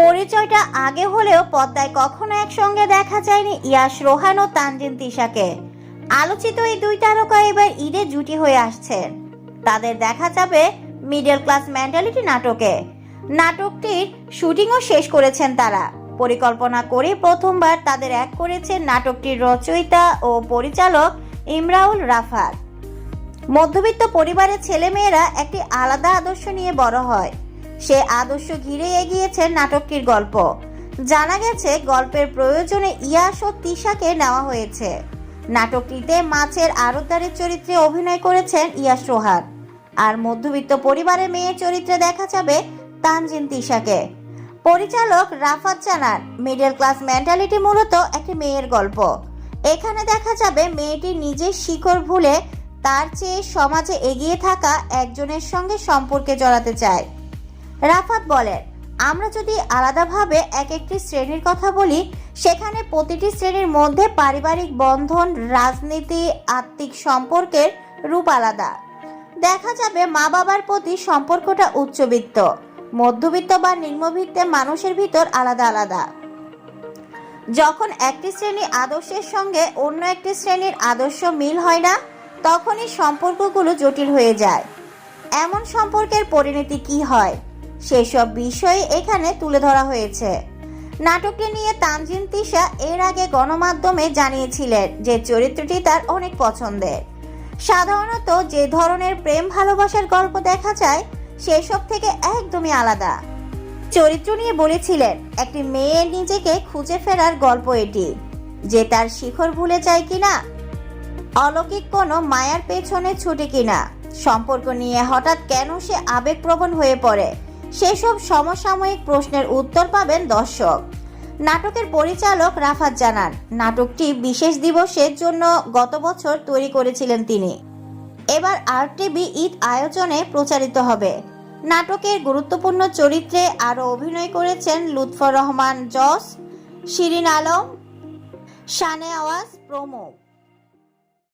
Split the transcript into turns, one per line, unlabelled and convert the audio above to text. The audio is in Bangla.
পরিচয়টা আগে হলেও পদ্মায় কখনো একসঙ্গে দেখা যায়নি ইয়াশ রোহান ও তানজিন তিশাকে। আলোচিত এই দুই তারকা এবার ঈদে জুটি হয়ে আসছেন তাদের দেখা যাবে মিডল ক্লাস মেন্টালিটি নাটকে। নাটকটির শুটিংও শেষ করেছেন তারা। পরিকল্পনা করে প্রথমবার তাদের এক করেছেন নাটকটির রচয়িতা ও পরিচালক ইমরাউল রাফাত। মধ্যবিত্ত পরিবারের ছেলেমেয়েরা একটি আলাদা আদর্শ নিয়ে বড় হয়। সে আদর্শ ঘিরে এগিয়েছে নাটকটির গল্প। জানা গেছে, গল্পের প্রয়োজনে ইয়াস ও তিশাকে নেওয়া হয়েছে। নাটকটিতে মাছের আড়তদারের চরিত্রে অভিনয় করেছেন ইয়াস রোহান। আর মধ্যবিত্ত পরিবারের মেয়ের চরিত্রে দেখা যাবে তানজিন তিশাকে। পরিচালক রাফাত জানান, মিডল ক্লাস মেন্টালিটি মূলত একটি মেয়ের গল্প। এখানে দেখা যাবে মেয়েটি নিজের শিকড় ভুলে তার চেয়ে সমাজে এগিয়ে থাকা একজনের সঙ্গে সম্পর্কে জড়াতে চায়। রাফাত বলেন আমরা যদি আলাদাভাবে এক একটি শ্রেণির কথা বলি, সেখানে প্রতিটি শ্রেণির মধ্যে পারিবারিক বন্ধন, রাজনীতি, আত্মিক সম্পর্কের রূপ আলাদা। দেখা যাবে মা বাবার প্রতি সম্পর্কটা উচ্চবিত্ত, মধ্যবিত্ত বা নিম্নবিত্তে মানুষের ভিতর আলাদা আলাদা। যখন একটি শ্রেণি আদর্শের সঙ্গে অন্য একটি শ্রেণির আদর্শ মিল হয় না, তখনই সম্পর্কগুলো জটিল হয়ে যায়। এমন সম্পর্কের পরিণতি কি হয়? সেসব বিষয় এখানে তুলে ধরা হয়েছে। নাটকটি নিয়ে তানজিন তিশা এর আগে গণমাধ্যমে জানিয়েছিলেন যে চরিত্রটি তার অনেক পছন্দের। সাধারণত যে ধরনের প্রেম ভালোবাসার গল্প দেখা যায়, সেসব থেকে একদমই আলাদা। চরিত্র নিয়ে বলেছিলেন, একটি মেয়ে নিজেকে খুঁজে ফেরার গল্প এটি, যে তার শিখর ভুলে যায় কিনা, অলৌকিক কোনো মায়ার পেছনে ছুটে কিনা, সম্পর্ক নিয়ে হঠাৎ কেন সে আবেগপ্রবণ হয়ে পড়ে সেসব সমসাময়িক প্রশ্নের উত্তর পাবেন দর্শক। নাটকের পরিচালক রাফাত জানান, নাটকটি বিশেষ দিবসের জন্য গত বছর তৈরি করেছিলেন তিনি। এবার আর টিভি ঈদ আয়োজনে প্রচারিত হবে। নাটকের গুরুত্বপূর্ণ চরিত্রে আরও অভিনয় করেছেন লুৎফর রহমান, জস, শিরিন আলম, শানে আওয়াজ প্রমুখ।